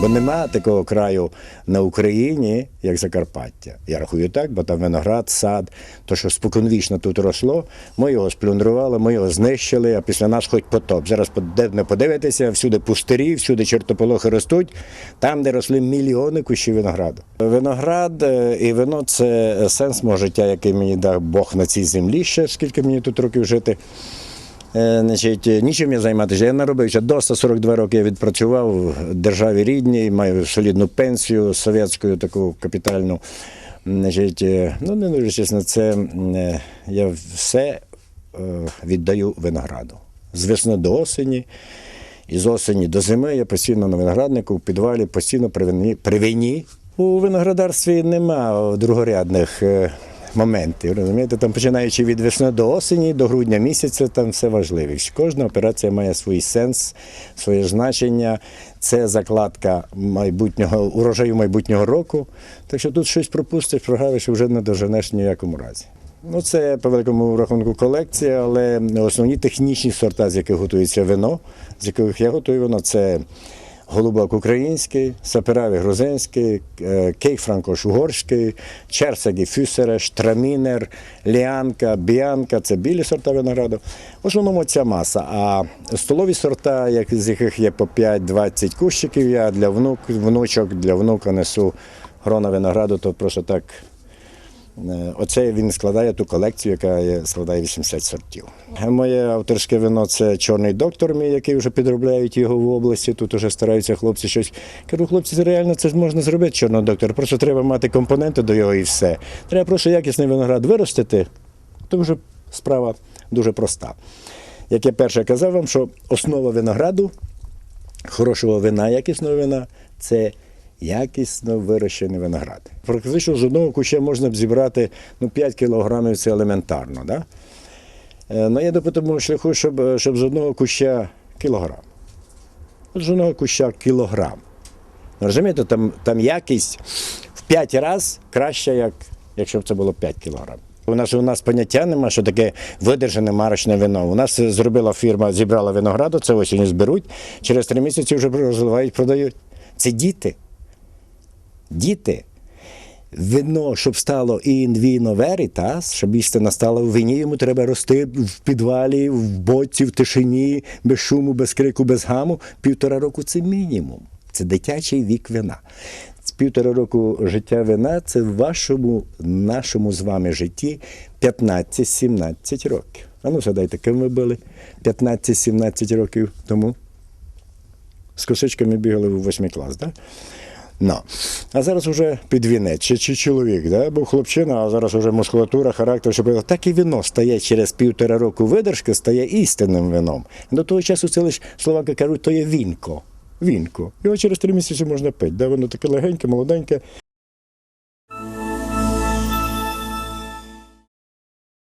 Бо нема такого краю на Україні, як Закарпаття. Я рахую так, бо там виноград, сад, то, що споконвічно тут росло, ми його сплюндрували, ми його знищили, а після нас хоч потоп. Зараз не подивитися, всюди пустирі, всюди чортополохи ростуть, там, де росли мільйони кущів винограду. Виноград е, і вино це сенс мого життя, який мені дав Бог на цій землі ще, скільки мені тут років жити. Е, Значить, нічим я займатися. Я наробився до 142 роки. Я відпрацював в державі рідній, маю солідну пенсію совєтську, таку капітальну. Значить, е, ну не дуже чесно, це е, я все е, віддаю винограду. З весни до осені. І з осені до зими я постійно на винограднику, в підвалі, постійно при вині. При вині. У виноградарстві нема другорядних моментів. Розумієте, там починаючи від весни до осені, до грудня місяця, там все важливість. Кожна операція має свій сенс, своє значення. Це закладка майбутнього урожаю майбутнього року. Так що тут щось пропустиш, прогавиш і вже не доженеш ніякому разі. Ну, це по великому рахунку колекція, але основні технічні сорта, з яких готується вино, з яких я готую вино, це голубок український, сапераві грузинський, е, кейк франкош угорський, черсагі фюсере, штрамінер, ліанка, біанка це білі сорта винограду. В основному ця маса. А столові сорта, як, з яких є по 5-20 кущиків, я для внук, внучок, для внука несу грона винограду, то просто так. Е, Оце він складає ту колекцію, яка складає 80 сортів. Моє авторське вино це чорний доктор, мій, який вже підробляють його в області. Тут вже стараються хлопці щось. Кажу, хлопці, реально це ж можна зробити, чорного доктора. Просто треба мати компоненти до його і все. Треба просто якісний виноград виростити, то вже справа дуже проста. Як я перше казав вам, що основа винограду, хорошого вина, якісного вина це якісно вирощений виноград. Практично з одного куща можна б зібрати ну, 5 кілограмів, це елементарно. Да? Е, Ну, я по тому шляху, щоб, е, щоб з одного куща кілограм. З одного куща кілограм. Ну, Розумієте, там, там якість в 5 разів краща, як, якщо б це було 5 кілограм. У нас у нас поняття нема, що таке видержане марочне вино. У нас зробила фірма, зібрала винограду, це осінь зберуть, через три місяці вже розливають, продають. Це діти. Діти. Вино, щоб стало in vino veritas, щоб істина стала в вині, йому треба рости в підвалі, в боці, в тишині, без шуму, без крику, без гаму. Півтора року це мінімум. Це дитячий вік вина. З півтора року життя вина це в вашому, нашому з вами житті 15-17 років. А ну згадайте, ким ви були 15-17 років тому? З косичками бігали в восьмий клас, так? Да? Ну. А зараз вже під вінець, чи, чи чоловік, да? був хлопчина, а зараз вже мускулатура, характер, щоб так і вино стає через півтора року видержки, стає істинним вином. До того часу це лише словаки кажуть, то є вінко. Вінко. Його через три місяці можна пити. Да? Воно таке легеньке, молоденьке.